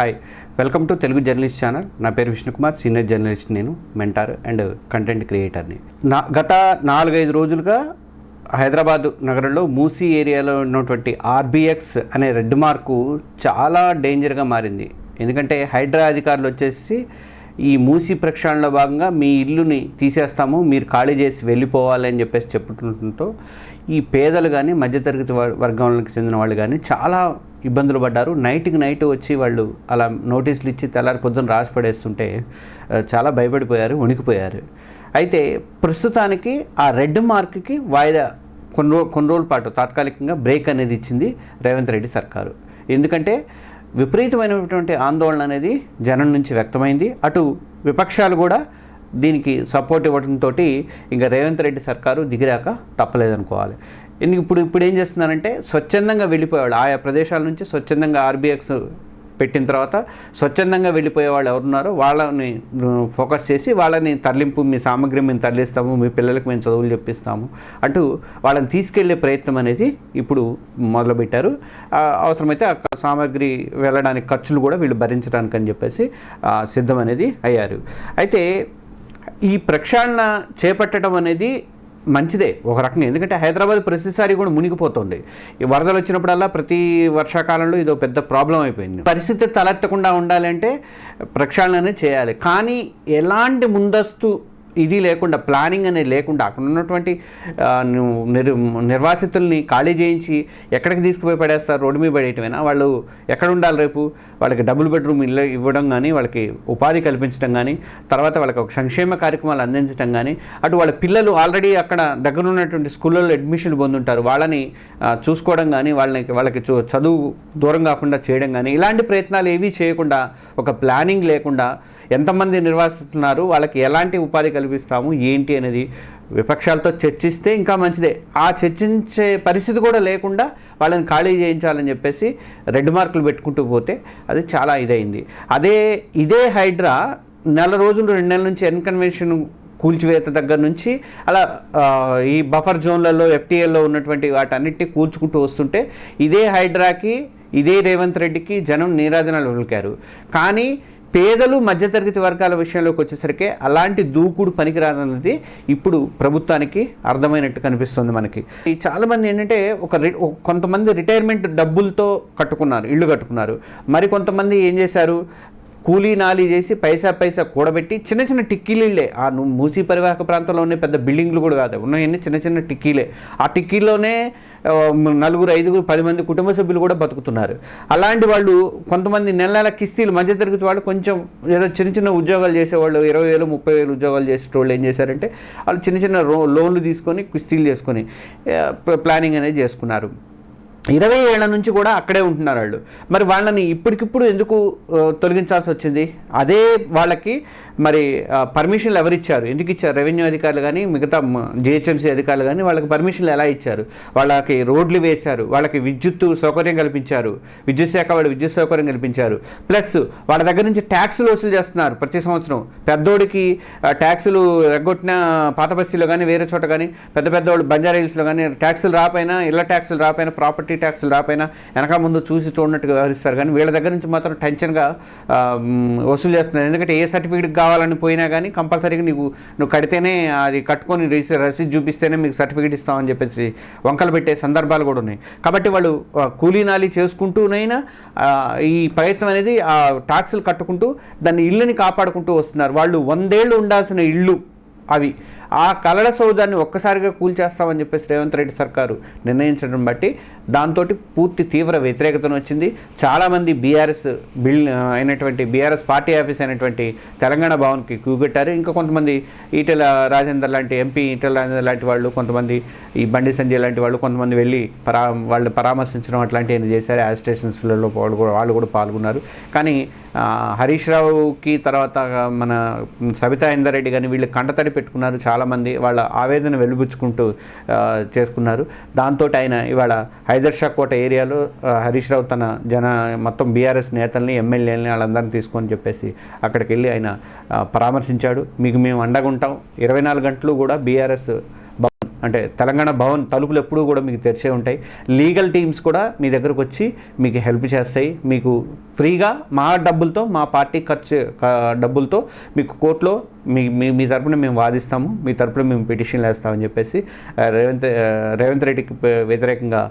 Hi welcome to Telugu journalist channel నా పేరు Vishnukumar senior journalist నేను మెంటార్ అండ్ కంటెంట్ క్రియేటర్ని నా. గత నాలుగైదు రోజులుగా హైదరాబాద్ నగరంలో మూసీ ఏరియాలో ఉన్నటువంటి ఆర్బిఎక్స్ అనే రెడ్ మార్కు చాలా డేంజర్గా మారింది. ఎందుకంటే హైడ్రా అధికారులు వచ్చేసి ఈ మూసీ ప్రక్షాళనలో భాగంగా మీ ఇల్లుని తీసేస్తాము మీరు ఖాళీ చేసి వెళ్ళిపోవాలి అని చెప్పేసి చెప్పుతుండటంతో ఈ పేదలు కానీ మధ్యతరగతి వర్గంలోకి చెందిన వాళ్ళు కానీ చాలా ఇబ్బందులు పడ్డారు. నైట్కి నైట్ వచ్చి వాళ్ళు అలా నోటీసులు ఇచ్చి తెల్లారి పొద్దున్న రాసి పడేస్తుంటే చాలా భయపడిపోయారు వణికిపోయారు. అయితే ప్రస్తుతానికి ఆ రెడ్ మార్క్కి వాయిదా కొన్ని రో కొన్ని రోజుల పాటు తాత్కాలికంగా బ్రేక్ అనేది ఇచ్చింది రేవంత్ రెడ్డి సర్కారు. ఎందుకంటే విపరీతమైనటువంటి ఆందోళన అనేది జనం నుంచి వ్యక్తమైంది. అటు విపక్షాలు కూడా దీనికి సపోర్ట్ ఇవ్వడంతో ఇంకా రేవంత్ రెడ్డి సర్కారు దిగిరాక తప్పలేదనుకోవాలి. ఎందుకు ఇప్పుడు ఇప్పుడు ఏం చేస్తున్నారంటే స్వచ్ఛందంగా వెళ్ళిపోయేవాళ్ళు. ఆయా ప్రదేశాల నుంచి స్వచ్ఛందంగా ఆర్బీఎక్స్ పెట్టిన తర్వాత స్వచ్ఛందంగా వెళ్ళిపోయే వాళ్ళు ఎవరున్నారో వాళ్ళని ఫోకస్ చేసి వాళ్ళని తరలింపు మీ సామగ్రి మేము తరలిస్తాము మీ పిల్లలకు మేము చదువులు చెప్పిస్తాము అంటూ వాళ్ళని తీసుకెళ్ళే ప్రయత్నం అనేది ఇప్పుడు మొదలుపెట్టారు. ఆ, అవసరమైతే ఆ సామాగ్రి వెళ్ళడానికి ఖర్చులు కూడా వీళ్ళు భరించడానికి అని చెప్పేసి సిద్ధం అనేది అయ్యారు. అయితే ఈ ప్రక్షాళన చేపట్టడం అనేది మంచిదే ఒక రకంగా. ఎందుకంటే హైదరాబాద్ ప్రతిసారి కూడా మునిగిపోతుంది. ఈ వరదలు వచ్చినప్పుడల్లా ప్రతి వర్షాకాలంలో ఇదో పెద్ద ప్రాబ్లం అయిపోయింది. పరిస్థితి తలెత్తకుండా ఉండాలంటే ప్రక్షాళన అనేది చేయాలి. కానీ ఎలాంటి ముందస్తు ఇది లేకుండా ప్లానింగ్ అనేది లేకుండా అక్కడ ఉన్నటువంటి నిర్ నిర్వాసితుల్ని ఖాళీ చేయించి ఎక్కడికి తీసుకుపోయి పడేస్తారు? రోడ్డు మీద పడేయటమైనా? వాళ్ళు ఎక్కడ ఉండాలి రేపు? వాళ్ళకి డబుల్ బెడ్రూమ్ ఇల్లు ఇవ్వడం కానీ వాళ్ళకి ఉపాధి కల్పించడం కానీ తర్వాత వాళ్ళకి ఒక సంక్షేమ కార్యక్రమాలు అందించడం కానీ అటు వాళ్ళ పిల్లలు ఆల్రెడీ అక్కడ దగ్గర ఉన్నటువంటి స్కూళ్ళల్లో అడ్మిషన్ పొందుంటారు. వాళ్ళని చూసుకోవడం కానీ వాళ్ళని వాళ్ళకి చదువు దూరం కాకుండా చేయడం కానీ ఇలాంటి ప్రయత్నాలు ఏవీ చేయకుండా ఒక ప్లానింగ్ లేకుండా ఎంతమంది నిర్వాసిస్తున్నారు వాళ్ళకి ఎలాంటి ఉపాధి కల్పిస్తాము ఏంటి అనేది విపక్షాలతో చర్చిస్తే ఇంకా మంచిదే. ఆ చర్చించే పరిస్థితి కూడా లేకుండా వాళ్ళని ఖాళీ చేయించాలని చెప్పేసి రెడ్ మార్కులు పెట్టుకుంటూ పోతే అది చాలా ఇదైంది. అదే ఇదే హైడ్రా నెల రోజులు రెండు నెలల నుంచి ఎన్కన్వెన్షన్ కూల్చివేత దగ్గర నుంచి అలా ఈ బఫర్ జోన్లలో ఎఫ్టీఎల్లో ఉన్నటువంటి వాటన్నిటిని కూల్చుకుంటూ వస్తుంటే ఇదే హైడ్రాకి ఇదే రేవంత్ రెడ్డికి జనం నీరాజనాలు పలికారు కానీ పేదలు మధ్యతరగతి వర్గాల విషయంలోకి వచ్చేసరికి అలాంటి దూకుడు పనికిరాదన్నది ఇప్పుడు ప్రభుత్వానికి అర్థమైనట్టు కనిపిస్తుంది మనకి. ఈ చాలామంది ఏంటంటే ఒక రి- కొంతమంది రిటైర్మెంట్ డబ్బులతో కట్టుకున్నారు ఇల్లు కట్టుకున్నారు. మరి కొంతమంది ఏం చేశారు? కూలీ నాలీ చేసి పైసా పైసా కూడబెట్టి చిన్న చిన్న టిక్కీలే ఆ మూసీ పరివాహక ప్రాంతంలో ఉన్న పెద్ద బిల్డింగ్లు కూడా కాదు. ఉన్నాయన్నీ చిన్న చిన్న టిక్కీలే. ఆ టిక్కీలోనే నలుగురు ఐదుగురు పది మంది కుటుంబ సభ్యులు కూడా బతుకుతున్నారు. అలాంటి వాళ్ళు కొంతమంది నెల నెల కిస్తీలు మధ్యతరగతి వాళ్ళు కొంచెం ఏదో చిన్న చిన్న ఉద్యోగాలు చేసేవాళ్ళు ఇరవై వేలు ముప్పై వేలు ఉద్యోగాలు చేసేటోళ్ళు ఏం చేశారంటే వాళ్ళు చిన్న చిన్న లోన్లు తీసుకొని కిస్తీలు చేసుకొని ప్లానింగ్ అనేది చేసుకున్నారు. ఇరవై ఏళ్ళ నుంచి కూడా అక్కడే ఉంటున్నారు వాళ్ళు. మరి వాళ్ళని ఇప్పటికిప్పుడు ఎందుకు తొలగించాల్సి వచ్చింది? అదే వాళ్ళకి మరి పర్మిషన్లు ఎవరు ఇచ్చారు ఎందుకు ఇచ్చారు? రెవెన్యూ అధికారులు కానీ మిగతా జిహెచ్ఎంసీ అధికారులు కానీ వాళ్ళకి పర్మిషన్లు ఎలా ఇచ్చారు? వాళ్ళకి రోడ్లు వేశారు వాళ్ళకి విద్యుత్ సౌకర్యం కల్పించారు విద్యుత్ శాఖ వాళ్ళు విద్యుత్ సౌకర్యం కల్పించారు. ప్లస్ వాళ్ళ దగ్గర నుంచి ట్యాక్సులు వసూలు చేస్తున్నారు ప్రతి సంవత్సరం. పెద్దోడికి ట్యాక్సులు ఎగ్గొట్టిన పాత బస్తీలో కానీ వేరే చోట కానీ పెద్ద పెద్దవాళ్ళు బంజారా హిల్స్లో కానీ ట్యాక్సులు రాపోయినా ఇళ్ళ ట్యాక్సులు రాపోయినా ప్రాపర్టీ ట్యాక్సులు రాపోయినా వెనక ముందు చూసి చూడనట్టుగా వ్యవహరిస్తారు. కానీ వీళ్ళ దగ్గర నుంచి మాత్రం టెన్షన్గా వసూలు చేస్తున్నారు. ఎందుకంటే ఏ సర్టిఫికేట్ కావాలని పోయినా కానీ కంపల్సరీగా నీకు నువ్వు కడితేనే అది కట్టుకొని రీసీ రసీదు చూపిస్తేనే మీకు సర్టిఫికేట్ ఇస్తామని చెప్పేసి వంకలు పెట్టే సందర్భాలు కూడా ఉన్నాయి. కాబట్టి వాళ్ళు కూలీనాలి నాలి చేసుకుంటూనైనా ఈ ప్రయత్నం అనేది ఆ ట్యాక్సులు కట్టుకుంటూ దాన్ని ఇళ్ళని కాపాడుకుంటూ వస్తున్నారు. వాళ్ళు వందేళ్ళు ఉండాల్సిన ఇళ్ళు అవి. ఆ కలల సౌదాన్ని ఒక్కసారిగా కూల్చేస్తామని చెప్పేసి రేవంత్ రెడ్డి సర్కారు నిర్ణయించడం బట్టి దాంతో పూర్తి తీవ్ర వ్యతిరేకతను వచ్చింది. చాలామంది బీఆర్ఎస్ బిల్ అయినటువంటి బీఆర్ఎస్ పార్టీ ఆఫీస్ అయినటువంటి తెలంగాణ భవన్కి కూగట్టారు ఇంకా కొంతమంది ఈటెల రాజేందర్ లాంటి ఎంపీ ఈటెల రాజేందర్ లాంటి వాళ్ళు కొంతమంది ఈ బండి సంజయ్ లాంటి వాళ్ళు కొంతమంది వెళ్ళి పరా వాళ్ళు పరామర్శించడం అట్లాంటివి చేశారు. యాజ్ స్టేషన్స్లలో వాళ్ళు కూడా వాళ్ళు కూడా పాల్గొన్నారు. కానీ హరీష్ రావుకి తర్వాత మన సబితా ఇందరెడ్డి కానీ వీళ్ళు కంటతడి పెట్టుకున్నారు. చాలామంది వాళ్ళ ఆవేదన వెలుబుచ్చుకుంటూ చేసుకున్నారు. దాంతో ఆయన ఇవాళ హైదర్ షా కోట ఏరియాలో హరీష్ రావు తన జన మొత్తం బీఆర్ఎస్ నేతల్ని ఎమ్మెల్యేలని వాళ్ళందరినీ తీసుకొని చెప్పేసి అక్కడికి వెళ్ళి ఆయన పరామర్శించాడు. మీకు మేము అండగుంటాం ఇరవై నాలుగు గంటలు కూడా బీఆర్ఎస్ భవన్ అంటే తెలంగాణ భవన్ తలుపులు ఎప్పుడూ కూడా మీకు తెరిచే ఉంటాయి. లీగల్ టీమ్స్ కూడా మీ దగ్గరకు వచ్చి మీకు హెల్ప్ చేస్తాయి. మీకు ఫ్రీగా మా డబ్బులతో మా పార్టీ ఖర్చు డబ్బులతో మీకు కోర్టులో మీ మీ మీ తరపున మేము వాదిస్తాము మీ తరపున మేము పిటిషన్లు వేస్తామని చెప్పేసి రేవంత్ రేవంత్ రెడ్డికి వ్యతిరేకంగా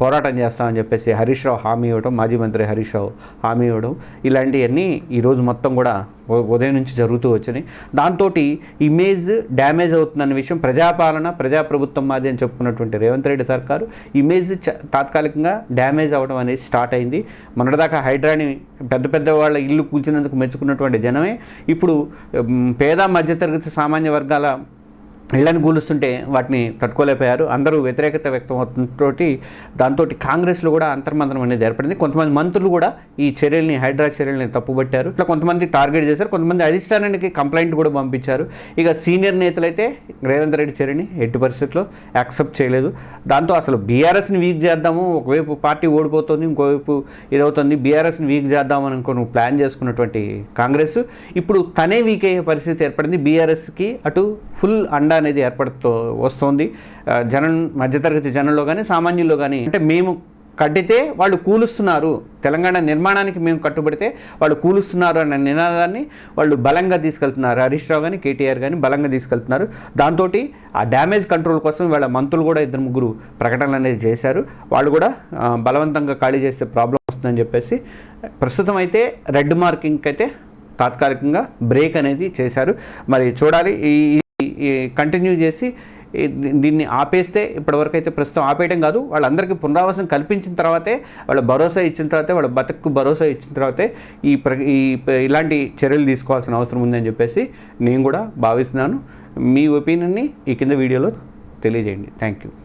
పోరాటం చేస్తామని చెప్పేసి హరీష్ రావు హామీ ఇవ్వడం మాజీ మంత్రి హరీష్ రావు హామీ ఇవ్వడం ఇలాంటివన్నీ ఈరోజు మొత్తం కూడా ఉదయం నుంచి జరుగుతూ వచ్చినాయి. దాంతో ఇమేజ్ డ్యామేజ్ అవుతుందన్న విషయం ప్రజాపాలన ప్రజాప్రభుత్వం మాది అని చెప్పుకున్నటువంటి రేవంత్ రెడ్డి సర్కారు ఇమేజ్ తాత్కాలికంగా డ్యామేజ్ అవ్వడం అనేది స్టార్ట్ అయింది. మొన్నటిదాకా హైడ్రాని పెద్ద పెద్ద వాళ్ళ ఇల్లు కూల్చినందుకు మెచ్చుకున్నటువంటి జనమే. ఇప్పుడు పేద మధ్యతరగతి సామాన్య వర్గాల ఇళ్ళను కూలుస్తుంటే వాటిని తట్టుకోలేకపోయారు. అందరూ వ్యతిరేకత వ్యక్తం అవుతుంటోటి దాంతో కాంగ్రెస్లో కూడా అంతర్మందనం అనేది ఏర్పడింది. కొంతమంది మంత్రులు కూడా ఈ చర్యల్ని హైడ్రా చర్యల్ని తప్పుపట్టారు ఇట్లా కొంతమంది టార్గెట్ చేశారు. కొంతమంది అధిష్టానానికి కంప్లైంట్ కూడా పంపించారు. ఇక సీనియర్ నేతలైతే రేవంత్ రెడ్డి చర్యని ఎట్టి పరిస్థితుల్లో యాక్సెప్ట్ చేయలేదు. దాంతో అసలు బీఆర్ఎస్ని వీక్ చేద్దాము ఒకవైపు పార్టీ ఓడిపోతుంది ఇంకోవైపు ఇదవుతుంది. బీఆర్ఎస్ని వీక్ చేద్దామని అనుకుని ప్లాన్ చేసుకున్నటువంటి కాంగ్రెస్. ఇప్పుడు తనే వీక్ అయ్యే పరిస్థితి ఏర్పడింది. బీఆర్ఎస్కి అటు ఫుల్ అండా అనేది ఏర్పడుతూ వస్తోంది. జనం మధ్యతరగతి జనంలో కానీ సామాన్యుల్లో కానీ అంటే మేము కట్టితే వాళ్ళు కూలుస్తున్నారు. తెలంగాణ నిర్మాణానికి మేము కట్టుబడితే వాళ్ళు కూలుస్తున్నారు అన్న నినాదాన్ని వాళ్ళు బలంగా తీసుకెళ్తున్నారు. హరీష్ రావు కానీ కేటీఆర్ కానీ బలంగా తీసుకెళ్తున్నారు. దాంతో ఆ డ్యామేజ్ కంట్రోల్ కోసం వాళ్ళ మంత్రులు కూడా ఇద్దరు ముగ్గురు ప్రకటనలు అనేది చేశారు. వాళ్ళు కూడా బలవంతంగా ఖాళీ చేస్తే ప్రాబ్లం వస్తుందని చెప్పేసి ప్రస్తుతం అయితే రెడ్ మార్కింగ్కి అయితే తాత్కాలికంగా బ్రేక్ అనేది చేశారు. మరి చూడాలి ఈ కంటిన్యూ చేసి దీన్ని ఆపేస్తే ఇప్పటివరకు అయితే ప్రస్తుతం ఆపేయడం కాదు. వాళ్ళందరికీ పునరావాసం కల్పించిన తర్వాతే వాళ్ళ భరోసా ఇచ్చిన తర్వాతే వాళ్ళ బతుకు భరోసా ఇచ్చిన తర్వాతే ఈ ప్ర ఈ ఇలాంటి చర్యలు తీసుకోవాల్సిన అవసరం ఉందని చెప్పేసి నేను కూడా భావిస్తున్నాను. మీ ఒపీనియన్ని ఈ కింద వీడియోలో తెలియజేయండి. Thank you